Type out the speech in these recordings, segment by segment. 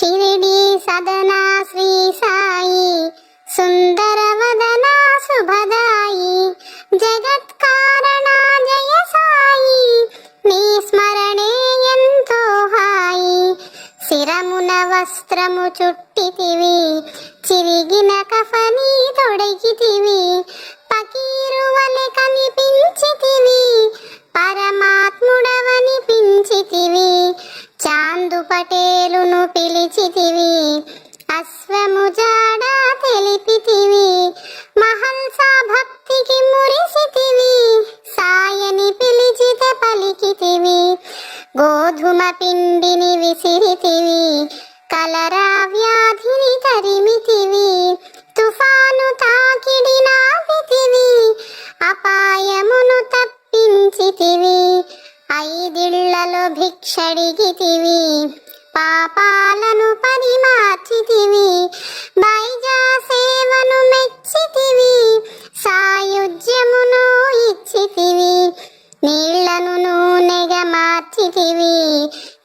షిరిడి సదనా శ్రీ సాయి సుందర వదన శుభదాయి జగత్కారణ జయ సాయి నీ స్మరణే ఎంతో హాయి. శిరమున వస్త్రము చుట్టితివి చిరిగిన కఫని తొడిగితివి పకీరు వలె కనిపించితివి పటేలును పిలిచితివి.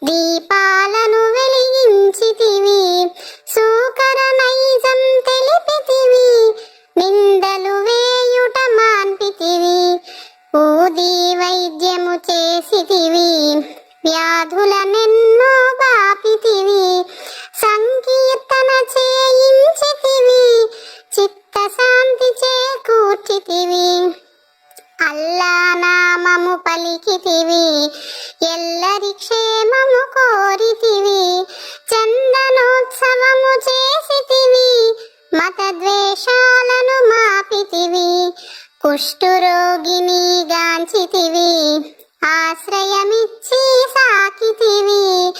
దీపాలను వెలిగించితివి సూకర నైజం తెలిపితివి నిందలు వేయుట మాన్పితివి ఊది వైద్యము చేసితివి వ్యాధుల నిన్నో బాపితివి సంకీర్తన చేయించితివి చిత్తశాంతి చేకూర్చితివి అల్లా నామము పలికితివి ఎల్లరి క్షేమము కోరితివి. చందనోత్సవము చేసితివి. మత ద్వేషాలను మాపితివి. కుష్ఠురోగిని గాంచితివి. ఆశ్రయమిచ్చి సాకితివి.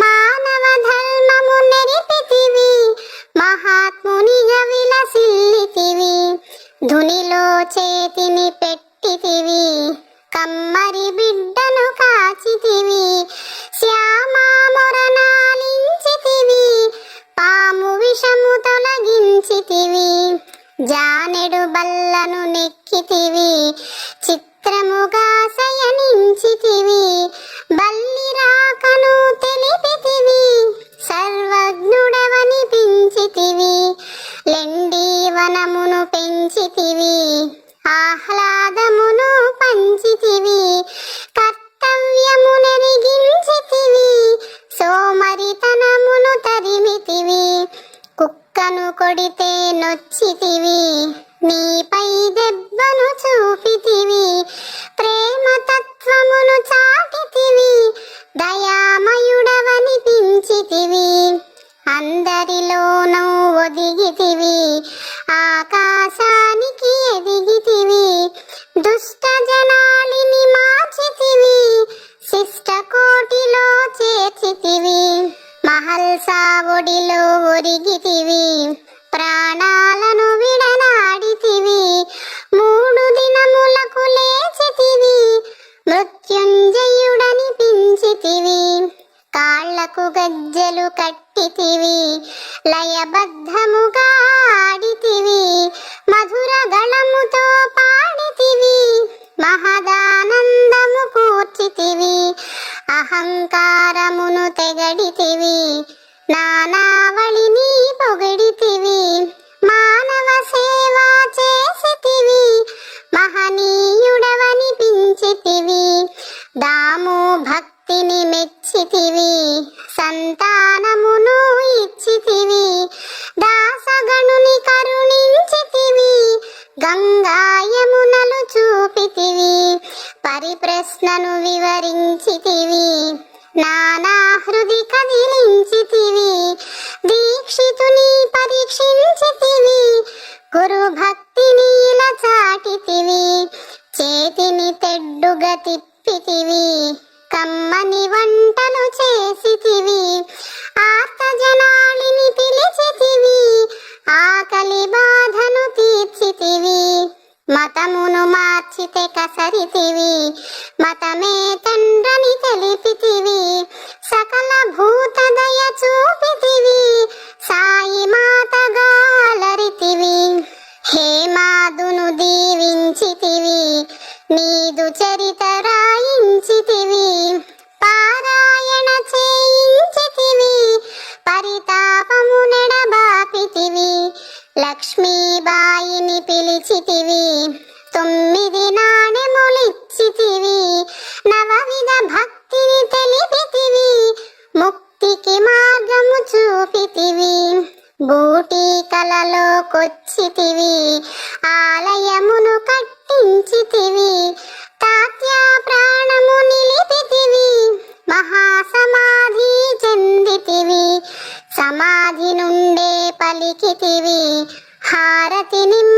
మానవ ధర్మము నెరిపితివి. మహాత్మునిగా విలసిల్లితివి. ధునిలో చేతిని పెట్టితివి. కమ్మరి బిడ్డ காட்சி டிவி కొడితే నొచ్చితివి. నీపై దెబ్బను చూపితివి. ప్రేమ తత్వమును చాటితివి. దయామయుడవని పించితివి. అందరిలోనూ ఒదిగితివి. ఆ కట్టితివి. కాళ్ళకు గజ్జలు కట్టితివి. లయబద్ధముగా ఆడితివి. మధుర గళముతో పాడితివి. మహదానందము కూర్చితివి. అహంకారమును తెగడితివి. నానా దాసగణుని కరుణించితివి గంగా యమునలు చూపితివి పరిప్రశ్నను వివరించితివి. నానా హృది కసరితివి మతమే తండ్రని తెలిపితివి. సకల భూత దయ చూపితివి. సాయి మాతగా అలరితివి హే మాదును దీవించితివి. నీదు చరిత రాయించితివి. పారాయణ చేయించితివి. పరితాపము లక్ష్మీబాయిని పిలిచితివి. తొమ్మిది తెలిపితివి నవవిధ భక్తిని తెలిపితివి. ముక్తికి మార్గము చూపితివి. బూటి కలలోకొచ్చితివి. ఆలయమును కట్టించితివి. తాత్యా ప్రాణము నిలిపితివి. మహాసమాధి చెందితివి. సమాధి నుండే పలికితివి. హారతిని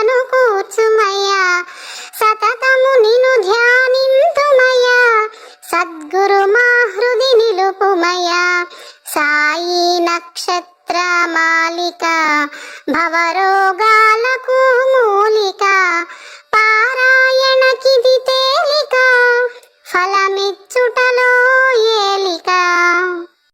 శుభములను కూర్చుమయ్యా. సతతము నిను ధ్యానింతుమయ్యా. సద్గురు మా హృది నిలుపుమయ్యా. సాయి నక్షత్ర మాలిక భవరోగా